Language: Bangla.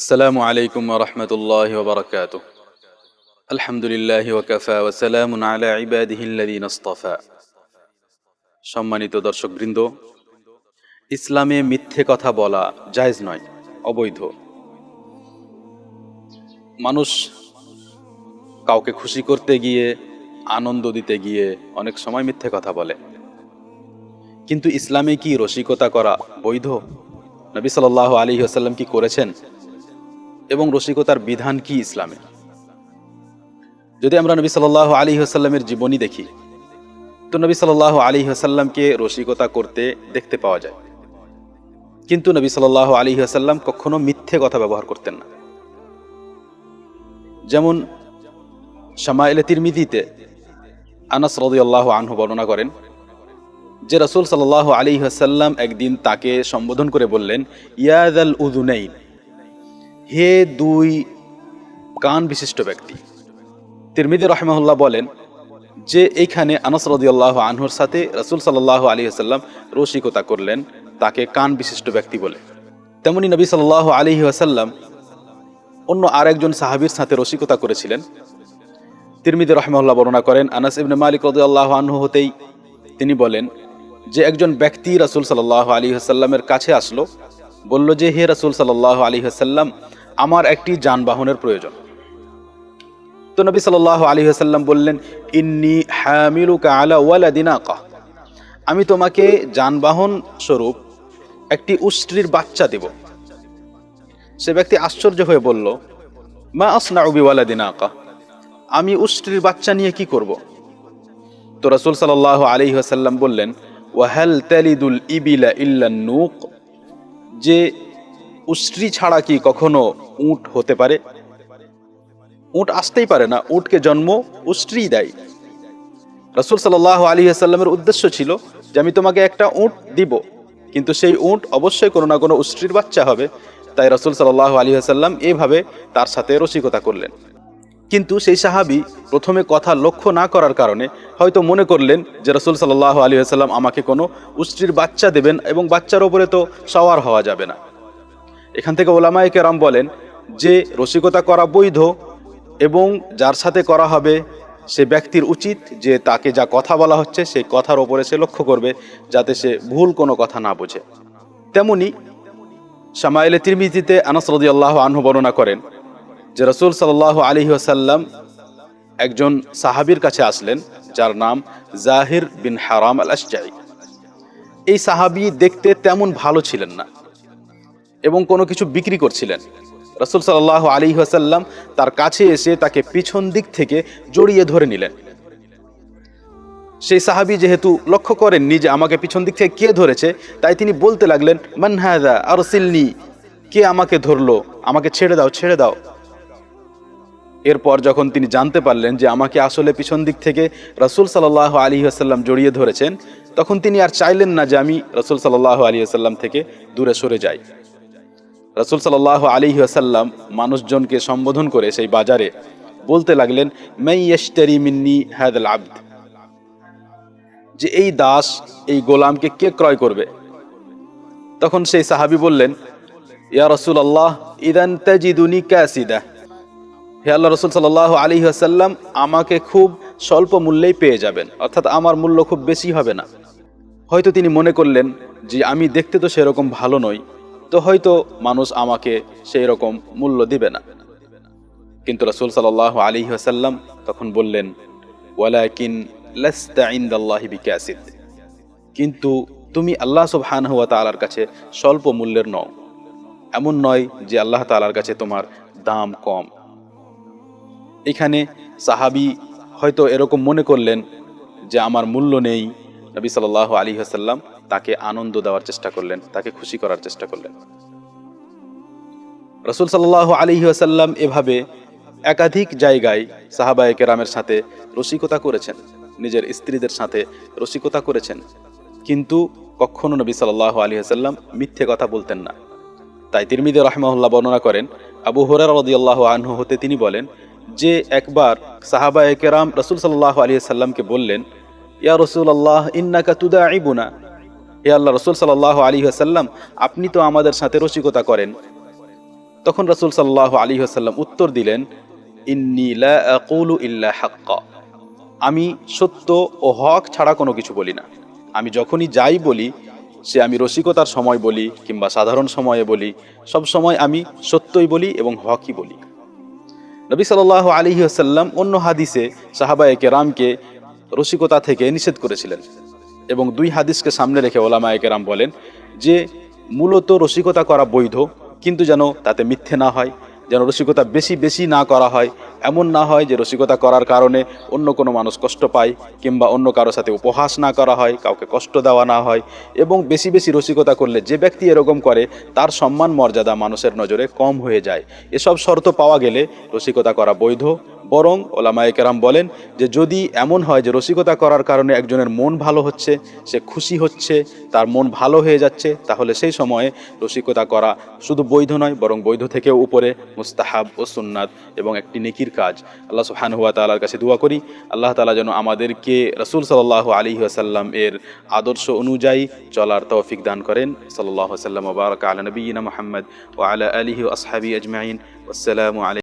আসসালামু আলাইকুম রহমতুল্লাহ বারকাত আলহামদুলিল্লাহ ওকাফা ওসালাম আলা ইবাদিহিল্লাদিন ইস্তফা সম্মানিত দর্শকবৃন্দ, ইসলামে মিথ্যে কথা বলা জায়জ নয়, অবৈধ। মানুষ কাউকে খুশি করতে গিয়ে, আনন্দ দিতে গিয়ে অনেক সময় মিথ্যে কথা বলে। কিন্তু ইসলামে কি রসিকতা করা বৈধ? নবী সাল আলী আসাল্লাম কি করেছেন? এবং রসিকতার বিধান কি ইসলামে যদি আমরা নবী সাল্লাহ আলী আসাল্লামের জীবনী দেখি, তো নবী সাল্লাহ আলী আসাল্লামকে রসিকতা করতে দেখতে পাওয়া যায়। কিন্তু নবী সাল্লাহ আলী আসাল্লাম কখনো মিথ্যে কথা ব্যবহার করতেন না। যেমন শামাইলে তিরমিদিতে আনাস রদিয়াল্লাহ আনহু বর্ণনা করেন, যে রসুল সাল্লাহ আলী আসাল্লাম একদিন তাকে সম্বোধন করে বললেন ইয়াদ আল উদুনাইন হে দুই কান বিশিষ্ট ব্যক্তি। তিরমিদি রহমাহুল্লাহ বলেন যে এইখানে আনাস রদিয়াল্লাহ আনহুর সাথে রসুল সাল্লাহ আলী আসাল্লাম রসিকতা করলেন, তাকে কান বিশিষ্ট ব্যক্তি বলে। তেমনি নবী সাল্লাহ আলী আসাল্লাম অন্য আরেকজন সাহাবির সাথে রসিকতা করেছিলেন। তিরমিদি রহমাল্লাহ বর্ণনা করেন, আনাস ইবনে মালিক রদিয়াল্লাহ আনহু হতেই তিনি বলেন, যে একজন ব্যক্তি রাসুল সাল্লাহ আলী হাসাল্লামের কাছে আসলো, বলল যে, হে রাসুল সাল্লাহ আলী হাসাল্লাম আমার একটি যানবাহনের প্রয়োজন। তো নবী সাল্লাহ আলী হাসাল্লাম বললেন, ইন্নি হ্যামিলুকা আলা ওয়ালাদিনাকা আমি তোমাকে যানবাহন স্বরূপ একটি উষ্ট্রির বাচ্চা দেব। সে ব্যক্তি আশ্চর্য হয়ে বলল, মা আসনা উবি ওয়ালাদিনাকা আমি উষ্ট্রির বাচ্চা নিয়ে কি করব? তো রাসুল সাল্লাহ আলী হাসাল্লাম বললেন, ওয়াহাল তালিদুল ইবিলা ইল্লা নুক? যে উষ্ট্রি ছাড়া কি কখনো উট হতে পারে। উট আসতেই পারে না। উটকে জন্ম উষ্ট্রি দেয়। রসুল সাল্লাহ আলী আসাল্লামের উদ্দেশ্য ছিল যে, আমি তোমাকে একটা উট দিব। কিন্তু সেই উট অবশ্যই কোনো না কোনো উষ্ট্রির বাচ্চা হবে। তাই রসুল সাল্লাহ আলী আসাল্লাম এভাবে তার সাথে রসিকতা করলেন। কিন্তু সেই সাহাবি প্রথমে কথা লক্ষ্য না করার কারণে হয়তো মনে করলেন যে, রসুল সাল্লাহ আলী আসাল্লাম আমাকে কোনো উষ্ট্রির বাচ্চা দেবেন এবং বাচ্চার ওপরে তো সওয়ার হওয়া যাবে না। এখান থেকে ওলামায় কেরাম বলেন যে রসিকতা করা বৈধ এবং যার সাথে করা হবে সে ব্যক্তির উচিত যে তাকে যা কথা বলা হচ্ছে সেই কথার ওপরে সে লক্ষ্য করবে যাতে সে ভুল কোনো কথা না বোঝে। তেমনি সামাইলে তিরমিতিতে আনাস রদিয়াল্লাহ আনহু বর্ণনা করেন যে রসুল সাল্লাহ আলী আসাল্লাম একজন সাহাবির কাছে আসলেন, যার নাম জাহির বিন হারাম আল আসজাই এই সাহাবি দেখতে তেমন ভালো ছিলেন না এবং কোনো কিছু বিক্রি করছিলেন। রসুল সাল্লাহ আলী আসাল্লাম তার কাছে এসে তাকে পিছন দিক থেকে জড়িয়ে ধরে নিলেন। সেই সাহাবি যেহেতু লক্ষ্য করেননি যে আমাকে পিছন দিক থেকে কে ধরেছে, তাই তিনি বলতে লাগলেন মানহাদা আর সিলনি কে আমাকে ধরলো? আমাকে ছেড়ে দাও ছেড়ে দাও। এরপর যখন তিনি জানতে পারলেন যে আমাকে আসলে পিছন দিক থেকে রসুল সাল্লাহ আলী আসাল্লাম জড়িয়ে ধরেছেন, তখন তিনি আর চাইলেন না যে আমি রসুল সাল্লাহ আলী আসাল্লাম থেকে দূরে সরে যাই। রসুল সাল্লাহ আলী আসাল্লাম মানুষজনকে সম্বোধন করে সেই বাজারে বলতে লাগলেন মাই ইয়েস্টারি মিন্নি হ্যাদ আব্দ? যে এই দাস, এই গোলামকে কে ক্রয় করবে? তখন সেই সাহাবি বললেন, ইয়া রসুল আল্লাহ ইদান তাজিদুনি ক্যাসিদা হে আল্লাহ রসুল সাল্লাহ আলী আসাল্লাম আমাকে খুব স্বল্প মূল্যেই পেয়ে যাবেন, অর্থাৎ আমার মূল্য খুব বেশি হবে না। হয়তো তিনি মনে করলেন যে আমি দেখতে তো সেরকম ভালো নই তো হয়তো মানুষ আমাকে সেই রকম মূল্য দিবে না। কিন্তু রসুল সাল্লাহ আলী আসাল্লাম তখন বললেন কিন্তু তুমি আল্লাহ সুবহান হুয়া তালার কাছে স্বল্প মূল্যের নও। এমন নয় যে আল্লাহ তালার কাছে তোমার দাম কম। এখানে সাহাবি হয়তো এরকম মনে করলেন যে আমার মূল্য নেই, নবী সাল আলী হাসাল্লাম তাকে আনন্দ দেওয়ার চেষ্টা করলেন, তাকে খুশি করার চেষ্টা করলেন। রসুল সাল্লাহ আলী আসাল্লাম এভাবে একাধিক জায়গায় সাহাবায় কেরামের সাথে রসিকতা করেছেন, নিজের স্ত্রীদের সাথে রসিকতা করেছেন। কিন্তু কখনো নবী সাল্লাহ আলী আসাল্লাম মিথ্যে কথা বলতেন না। তাই তিরমিদে রহমাউল্লাহ বর্ণনা করেন, আবু হরার রদিয়াল্লাহ আনহু হতে তিনি বলেন, যে একবার সাহাবা কেরাম রসুল সাল্লাহ আলী সাল্লামকে বললেন, ইয়া রসুল আল্লাহ ইন্নাকা তুদা আইবুনা হে আল্লাহ রসুল সাল্লাহ আলী আসাল্লাম আপনি তো আমাদের সাথে রসিকতা করেন। তখন রসুল সাল্লাহ আলী আসাল্লাম উত্তর দিলেন, ইন্নি লা আকুলু ইল্লা আমি সত্য ও হক ছাড়া কোনো কিছু বলি না। আমি যখনই যাই বলি, সে আমি রসিকতার সময় বলি কিংবা সাধারণ সময়ে বলি। সব সময় আমি সত্যই বলি এবং হকই বলি। নবী সাল্লাহ আলী আসাল্লাম অন্য হাদিসে সাহাবায়ে কেরামকে রসিকতা থেকে নিষেধ করেছিলেন। এবং দুই হাদিসকে সামনে রেখে ওলামায়ে কেরাম বলেন যে মূলত রসিকতা করা বৈধ, কিন্তু যেন তাতে মিথ্যে না হয়, যেন রসিকতা বেশি বেশি না করা হয়, এমন না হয় যে রসিকতা করার কারণে অন্য কোনো মানুষ কষ্ট পায় কিংবা অন্য কারও সাথে উপহাস না করা হয়, কাউকে কষ্ট দেওয়া না হয় এবং বেশি বেশি রসিকতা করলে যে ব্যক্তি এরকম করে, তার সম্মান মর্যাদা মানুষের নজরে কম হয়ে যায়। এসব শর্ত পাওয়া গেলে রসিকতা করা বৈধ বরং ওলামায়ে কেরাম বলেন যে যদি এমন হয় যে রসিকতা করার কারণে একজনের মন ভালো হচ্ছে, সে খুশি হচ্ছে, তার মন ভালো হয়ে যাচ্ছে, তাহলে সেই সময়ে রসিকতা করা শুধু বৈধ নয়, বরং বৈধ থেকেও উপরে মুস্তাহাব ও সুন্নাত এবং একটি নেকির কাজ। আল্লাহ সুবহানাহু তালার কাছে দোয়া করি, আল্লাহ তালা যেন আমাদেরকে রসুল সাল্লাহ আলী আসাল্লাম এর আদর্শ অনুযায়ী চলার তৌফিক দান করেন। সাল্লাহ সাল্লাম বারক আলা নবীনা মোহাম্মদ ও আলা আলিহি আসহাবি আজমাইন। আসসালামু আলাইকুম।